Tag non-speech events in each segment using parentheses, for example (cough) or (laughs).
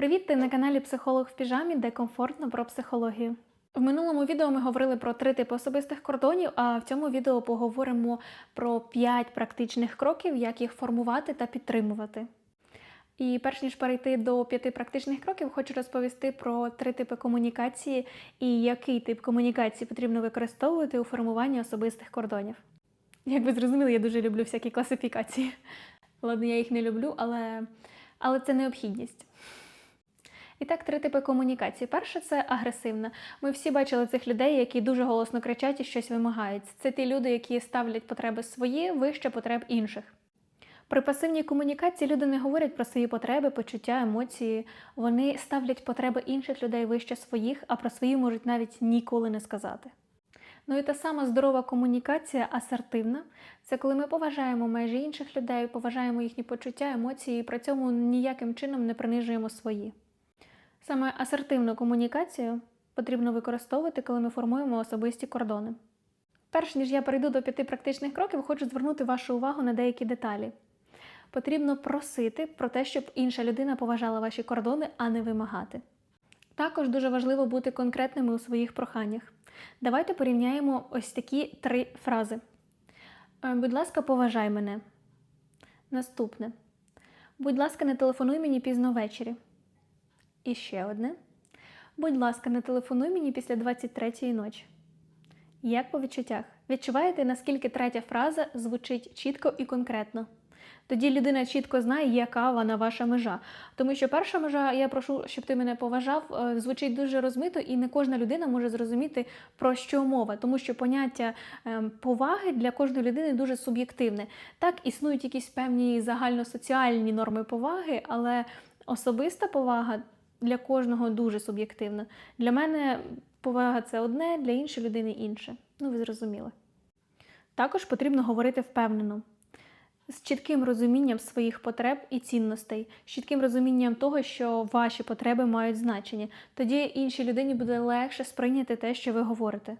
Привіт! Ти на каналі Психолог в піжамі, де комфортно про психологію. В минулому відео ми говорили про три типи особистих кордонів, а в цьому відео поговоримо про п'ять практичних кроків, як їх формувати та підтримувати. І перш ніж перейти до п'яти практичних кроків, хочу розповісти про три типи комунікації і який тип комунікації потрібно використовувати у формуванні особистих кордонів. Як ви зрозуміли, я дуже люблю всякі класифікації. Ладно, я їх не люблю, але, але це необхідність. І так, три типи комунікації. Перше це агресивна. Ми всі бачили цих людей, які дуже голосно кричать і щось вимагають. Це ті люди, які ставлять потреби свої вище потреб інших. При пасивній комунікації люди не говорять про свої потреби, почуття, емоції. Вони ставлять потреби інших людей вище своїх, а про свої можуть навіть ніколи не сказати. Ну і та сама здорова комунікація асертивна це коли ми поважаємо межі інших людей, поважаємо їхні почуття, емоції і при цьому ніяким чином не принижуємо свої. Саме асертивну комунікацію потрібно використовувати, коли ми формуємо особисті кордони. Перш ніж я перейду до п'яти практичних кроків, хочу звернути вашу увагу на деякі деталі. Потрібно просити про те, щоб інша людина поважала ваші кордони, а не вимагати. Також дуже важливо бути конкретними у своїх проханнях. Давайте порівняємо ось такі три фрази. Е, Будь ласка, поважай мене. Наступне. Будь ласка, не телефонуй мені пізно ввечері. І ще одне. Будь ласка, не телефонуй мені після 23-ї ночі. Як по відчуттях? Відчуваєте, наскільки третя фраза звучить чітко і конкретно? Тоді людина чітко знає, яка вона ваша межа. Тому що перша межа, я прошу, щоб ти мене поважав, е, звучить дуже розмито, і не кожна людина може зрозуміти, про що мова, тому що поняття ем, поваги для кожної людини дуже суб'єктивне. Так, існують якісь певні загальносоціальні норми поваги, але особиста повага для кожного дуже суб'єктивна. Для мене повага це одне, для іншої людини інше. Ну, ви зрозуміли. Також потрібно говорити впевнено, з чітким розумінням своїх потреб і цінностей, з чітким розумінням того, що ваші потреби мають значення. Тоді іншій людині буде легше сприйняти те, що ви говорите.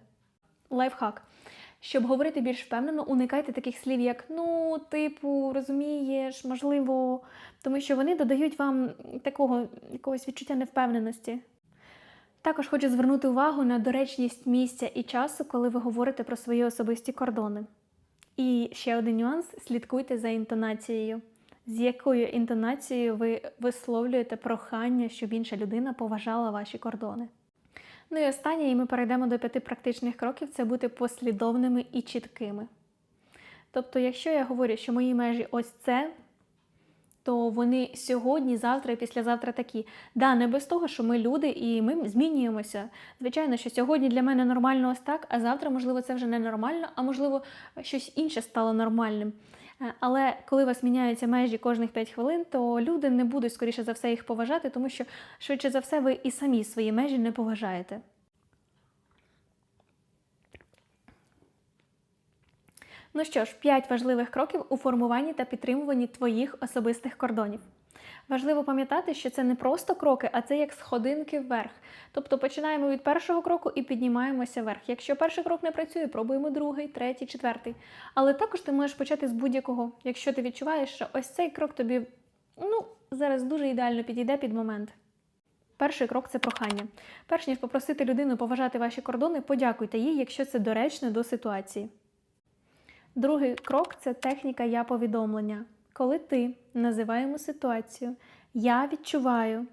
Лайфхак. Щоб говорити більш впевнено, уникайте таких слів, як ну, типу, розумієш, можливо, тому що вони додають вам такого якогось відчуття невпевненості. Також хочу звернути увагу на доречність місця і часу, коли ви говорите про свої особисті кордони. І ще один нюанс: слідкуйте за інтонацією. З якою інтонацією ви висловлюєте прохання, щоб інша людина поважала ваші кордони. Ну і останнє, і ми перейдемо до п'яти практичних кроків це бути послідовними і чіткими. Тобто, якщо я говорю, що мої межі ось це, то вони сьогодні, завтра і післязавтра такі. Да, не без того, що ми люди і ми змінюємося. Звичайно, що сьогодні для мене нормально ось так, а завтра, можливо, це вже не нормально, а можливо, щось інше стало нормальним. Е, Але коли у вас міняються межі кожних 5 хвилин, то люди не будуть, скоріше за все, їх поважати, тому що, швидше за все, ви і самі свої межі не поважаєте. Ну що ж, 5 важливих кроків у формуванні та підтримуванні твоїх особистих кордонів. Важливо пам'ятати, що це не просто кроки, а це як сходинки вверх. Тобто починаємо від першого кроку і піднімаємося вверх. Якщо перший крок не працює, пробуємо другий, третій, четвертий. Але також ти можеш почати з будь-якого, якщо ти відчуваєш, що ось цей крок тобі ну, зараз дуже ідеально підійде під момент. Перший крок це прохання. Перш ніж попросити людину поважати ваші кордони, подякуйте їй, якщо це доречно до ситуації. Другий крок це техніка я повідомлення. Коли ти називаємо ситуацію, я відчуваю.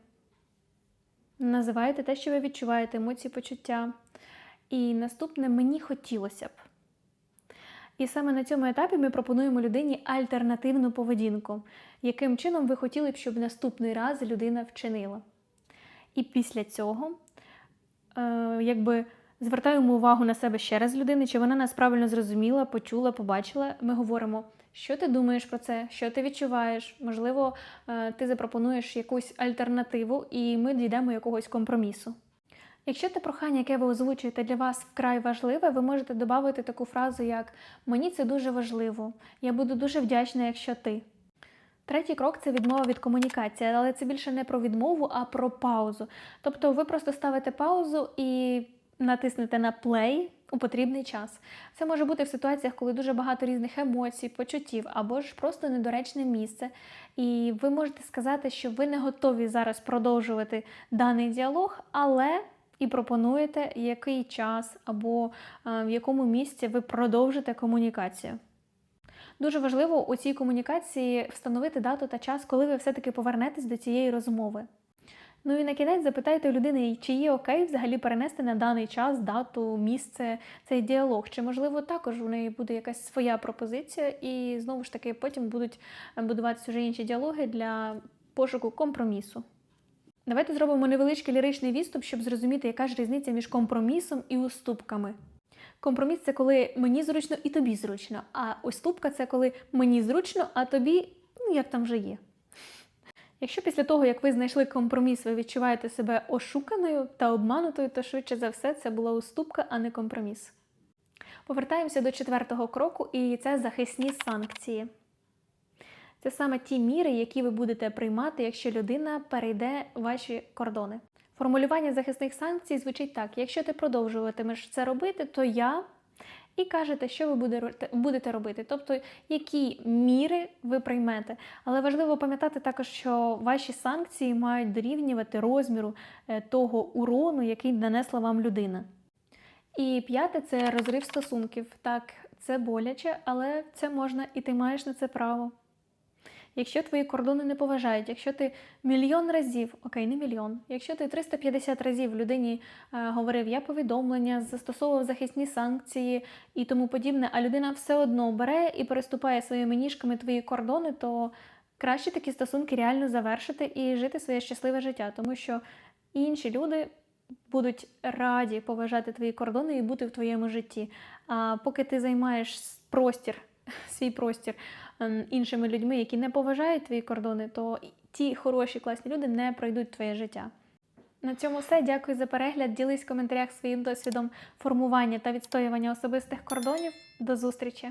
Називаєте те, що ви відчуваєте, емоції, почуття. І наступне мені хотілося б. І саме на цьому етапі ми пропонуємо людині альтернативну поведінку, яким чином ви хотіли б, щоб наступний раз людина вчинила. І після цього, е, якби звертаємо увагу на себе ще раз людини, чи вона нас правильно зрозуміла, почула, побачила. Ми говоримо, що ти думаєш про це, що ти відчуваєш. Можливо, е, ти запропонуєш якусь альтернативу, і ми дійдемо якогось компромісу. Якщо те прохання, яке ви озвучуєте для вас вкрай важливе, ви можете додати таку фразу, як Мені це дуже важливо, я буду дуже вдячна, якщо ти. Третій крок це відмова від комунікації, але це більше не про відмову, а про паузу. Тобто ви просто ставите паузу і натиснете на play у потрібний час. Це може бути в ситуаціях, коли дуже багато різних емоцій, почуттів або ж просто недоречне місце. І ви можете сказати, що ви не готові зараз продовжувати даний діалог, але і пропонуєте, який час або е, в якому місці ви продовжите комунікацію. Дуже важливо у цій комунікації встановити дату та час, коли ви все-таки повернетесь до цієї розмови. Ну і на кінець запитайте у людини, чи є окей взагалі перенести на даний час, дату, місце цей діалог. Чи можливо також у неї буде якась своя пропозиція, і знову ж таки потім будуть е, будуватися вже інші діалоги для пошуку компромісу. Давайте зробимо невеличкий ліричний відступ, щоб зрозуміти, яка ж різниця між компромісом і уступками. Компроміс це коли мені зручно і тобі зручно. А уступка це коли мені зручно, а тобі, ну як там вже є. Якщо після того, як ви знайшли компроміс, ви відчуваєте себе ошуканою та обманутою, то швидше за все це була уступка, а не компроміс. Повертаємося до четвертого кроку, і це захисні санкції. Це саме ті міри, які ви будете приймати, якщо людина перейде ваші кордони. Формулювання захисних санкцій звучить так: якщо ти продовжуватимеш це робити, то я. І кажете, що ви будете робити, тобто які міри ви приймете. Але важливо пам'ятати також, що ваші санкції мають дорівнювати розміру е, того урону, який нанесла вам людина. І п'яте це розрив стосунків. Так, це боляче, але це можна і ти маєш на це право. Якщо твої кордони не поважають, якщо ти мільйон разів, окей, не мільйон, якщо ти 350 разів людині е, говорив я повідомлення, застосовував захисні санкції і тому подібне, а людина все одно бере і переступає своїми ніжками твої кордони, то краще такі стосунки реально завершити і жити своє щасливе життя, тому що інші люди. Будуть раді поважати твої кордони і бути в твоєму житті. А поки ти займаєш простір, (laughs) свій простір іншими людьми, які не поважають твої кордони, то ті хороші, класні люди не пройдуть твоє життя. На цьому все. Дякую за перегляд. Ділись в коментарях своїм досвідом формування та відстоювання особистих кордонів. До зустрічі!